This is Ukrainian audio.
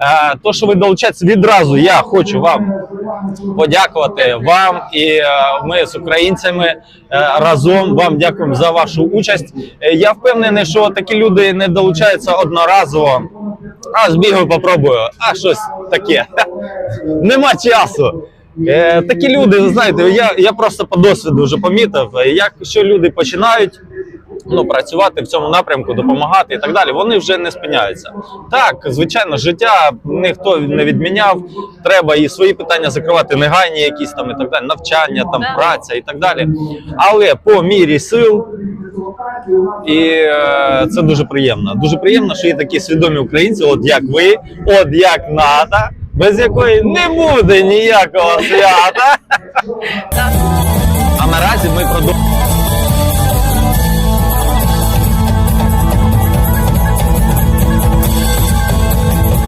Е, То, що ви долучаєтесь відразу, я хочу вам подякувати вам і е, ми з українцями е, разом вам дякуємо за вашу участь. Я впевнений, що такі люди не долучаються одноразово. А збігаю, попробую, а щось таке. Нема часу. Такі люди, знаєте, я, я просто по досвіду вже помітив, е, якщо люди починають ну, працювати в цьому напрямку, допомагати і так далі, вони вже не спиняються. Так, звичайно, життя ніхто не відміняв. Треба і свої питання закривати, негайні якісь там і так далі, навчання, там праця і так далі. Але по мірі сил. І е, це дуже приємно. Дуже приємно, що є такі свідомі українці, от як ви, от як НАТО, без якої не буде ніякого свята. А наразі ми продовжуємо.